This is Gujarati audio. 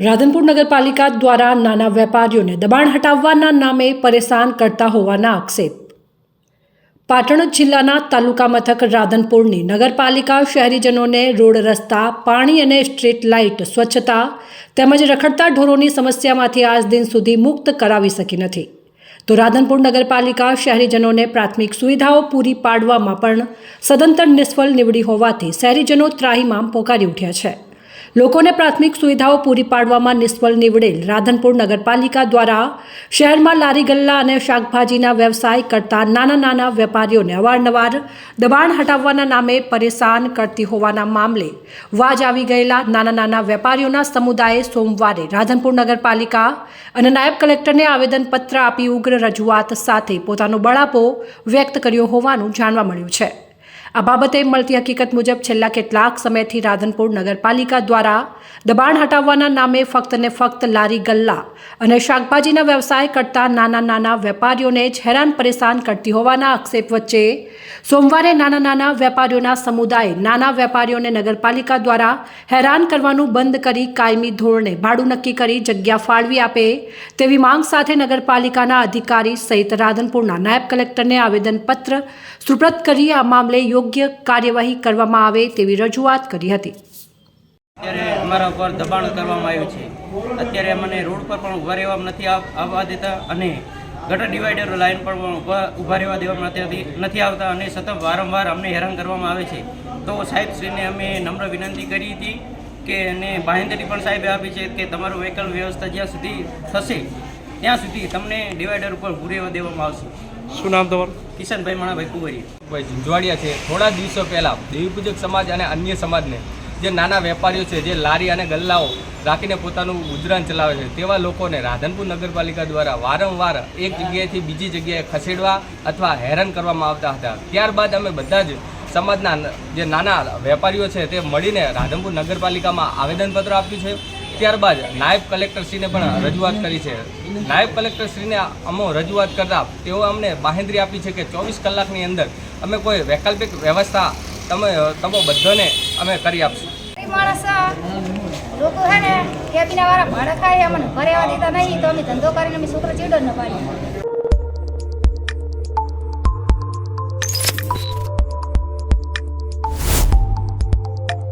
રાધનપુર નગરપાલિકા દ્વારા નાના વેપારીઓને દબાણ હટાવવાના નામે પરેશાન કરતા હોવાના આક્ષેપ. પાટણ જિલ્લાના તાલુકા મથક રાધનપુરની નગરપાલિકા શહેરીજનોને રોડ રસ્તા, પાણી અને સ્ટ્રીટ લાઇટ, સ્વચ્છતા તેમજ રખડતા ઢોરોની સમસ્યામાંથી આજ દિન સુધી મુક્ત કરાવી શકી નથી. તો રાધનપુર નગરપાલિકા શહેરીજનોને પ્રાથમિક સુવિધાઓ પૂરી પાડવામાં પણ સદંતર નિષ્ફળ નીવડી હોવાથી શહેરીજનો ત્રાહીમામ પોકારી ઉઠ્યા છે. લોકોને પ્રાથમિક સુવિધાઓ પૂરી પાડવામાં નિષ્ફળ નીવડેલ રાધનપુર નગરપાલિકા દ્વારા શહેરમાં લારી ગલ્લા અને શાકભાજીના વ્યવસાય કરતા નાના નાના વેપારીઓને અવારનવાર દબાણ હટાવવાના નામે પરેશાન કરતી હોવાના મામલે વાજ આવી ગયેલા નાના નાના વેપારીઓના સમુદાયે સોમવારે રાધનપુર નગરપાલિકા અને નાયબ કલેક્ટરને આવેદનપત્ર આપી ઉગ્ર રજૂઆત સાથે પોતાનો બળાપો વ્યક્ત કર્યો હોવાનું જાણવા મળ્યું છે. આ બાબતે મળતી હકીકત મુજબ છેલ્લા કેટલાક સમયથી રાધનપુર નગરપાલિકા દ્વારા દબાણ હટાવવાના નામે ફક્ત ને ફક્ત લારી ગલ્લા અને શાકભાજીના વ્યવસાય કરતા નાના નાના વેપારીઓને જ હેરાન પરેશાન કરતી હોવાના આક્ષેપ વચ્ચે સોમવારે નાના નાના વેપારીઓના સમુદાય નાના વેપારીઓને નગરપાલિકા દ્વારા હેરાન કરવાનું બંધ કરી કાયમી ધોરણે ભાડું નક્કી કરી જગ્યા ફાળવી આપે તેવી માંગ સાથે નગરપાલિકાના અધિકારી સહિત રાધનપુરના નાયબ કલેક્ટરને આવેદનપત્ર સુપ્રત કરી આ મામલે યોગ્ય કાર્યવાહી કરવામાં આવે તેવી રજૂઆત કરી હતી. અત્યારે અમારા ઉપર દબાણ કરવામાં આવ્યું છે. અત્યારે અમને રોડ પર પણ ઊભા રહેવા નથી આવવા દેતા અને ગટર ડિવાઈડર લાઈન પર પણ ઊભા રહેવા દેવામાં નથી આવતા અને સતત વારંવાર અમને હેરાન કરવામાં આવે છે. તો સાહેબશ્રીને અમે નમ્ર વિનંતી કરી હતી કે અને બાંહેધરી પણ સાહેબે આપી છે કે તમારું વ્હીકલ વ્યવસ્થા જ્યાં સુધી થશે, ત્યાં સુધી તમને ડિવાઈડર ઉપર ઉભું રહેવા દેવામાં આવશે. શું નામ તમારું? કિશનભાઈ માણાભાઈ કુંવરી. ભાઈ ઝુંઝવાડિયા છે. થોડા દિવસો પહેલાં દેવીપૂજક સમાજ અને અન્ય સમાજને જે નાના વેપારીઓ છે જે લારી અને ગલ્લાઓ રાખીને પોતાનું ગુજરાન ચલાવે છે તેવા લોકોને રાધનપુર નગરપાલિકા દ્વારા વારંવાર એક જગ્યાએથી બીજી જગ્યાએ ખસેડવા અથવા હેરાન કરવામાં આવતા હતા. ત્યારબાદ અમે બધા જ સમાજના જે નાના વેપારીઓ છે તે મળીને રાધનપુર નગરપાલિકામાં આવેદનપત્ર આપ્યું છે. ત્યારબાદ નાયબ કલેક્ટરશ્રીને પણ રજૂઆત કરી છે. નાયબ કલેક્ટરશ્રીને અમો રજૂઆત કરતા તેઓ અમને બાહેંધરી આપી છે કે ચોવીસ કલાકની અંદર અમે કોઈ વૈકલ્પિક વ્યવસ્થા તમે તમે બધાને અમે કરી આપશું. માણસ લોકો હે ને ખેતીના વાળા ભાડા ખાય, અમને ભરેવા દેતા નહીં, તો અમે ધંધો કરીને અમે છોકરો ચીડો ન પાડીએ.